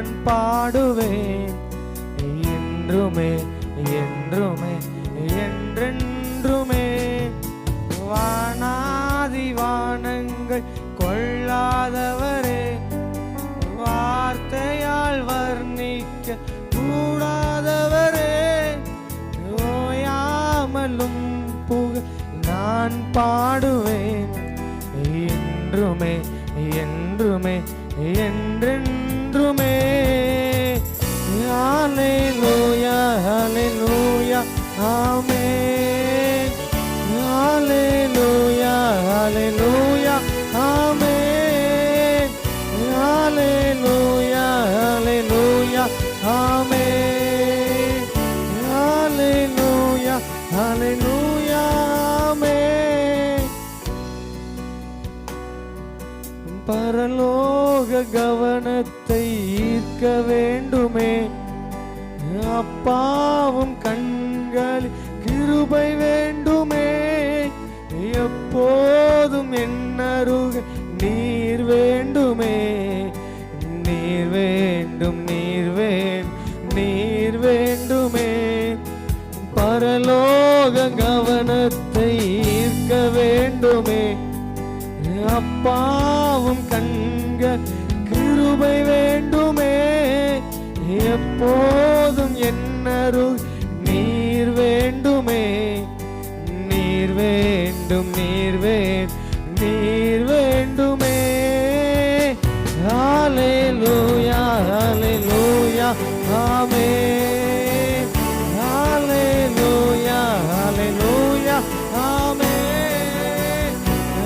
நான் பாடுவேன். என்றுமே என்றுமே என்றென்றுமே. வானாதி வானங்கள் கொள்ளாதவரே வார்த்தையால் வர்ணிக்க கூடாதவரே. ஓயாமலும் புக நான் பாடுவேன். என்றுமே என்றுமே என்றென்று ஆமென் ஹalleluya ஹalleluya ஆமென் ஹalleluya ஹalleluya ஆமென் ஹalleluya ஹalleluya ஆமென் பரலோக கவனத்தை ஈர்க்க வேண்டுமே அப்பாவும் எப்போதும் என்னருக நீர் வேண்டுமே. நீர் வேண்டும் நீர் வேணும் நீர் வேண்டுமே. பரலோக கவனத்தை ஈர்க்க வேண்டுமே. அப்பாவும் கண்க கிருபை வேண்டுமே. எப்போதும் என்னரு வேண்டும் நீர் வேண் நீர் வேண்டுமே ஹாலே லூயா ஹாலே லூயா ஆமே ஹாலே லூயா ஹாலே லூயா ஆமே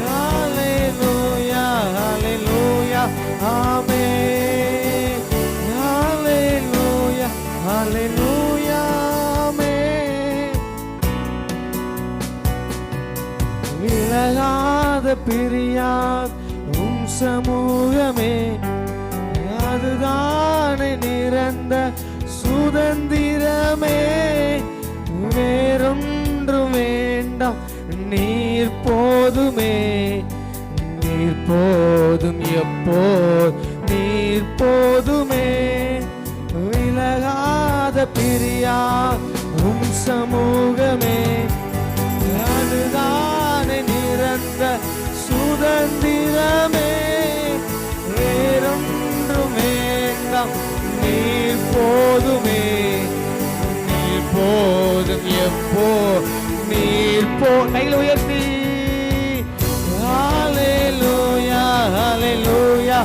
ஹாலே லூயா ஹாலே லூயா ஆ விலகாத பிரியாத உம் சமூகமே அதுதானே நிறந்த சுதந்திரமே. வேறொன்று வேண்டாம் நீர் போதுமே. நீர் போதும் எப்போ நீர் போதுமே. விலகாத பிரியா உம் சமூகமே. போதும் எப்போ நீர் போ கையில் உயர்த்தி ஹalleluya ஹalleluya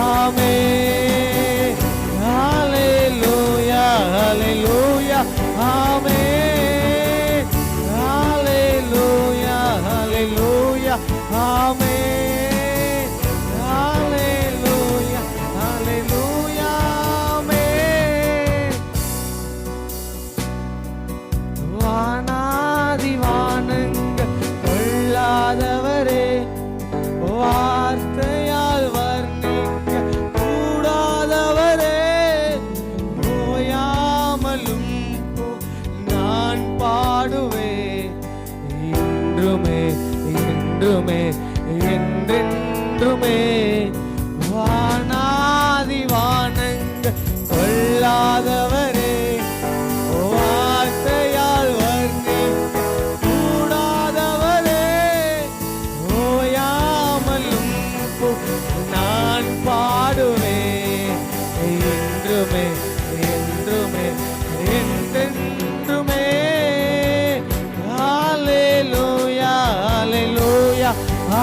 ஆமென் ஹalleluya ஹalleluya ஆமென் ஹalleluya ஹalleluya ஆமென் பாடுவே. என்றுமே என்றுமே என்றென்றுமே.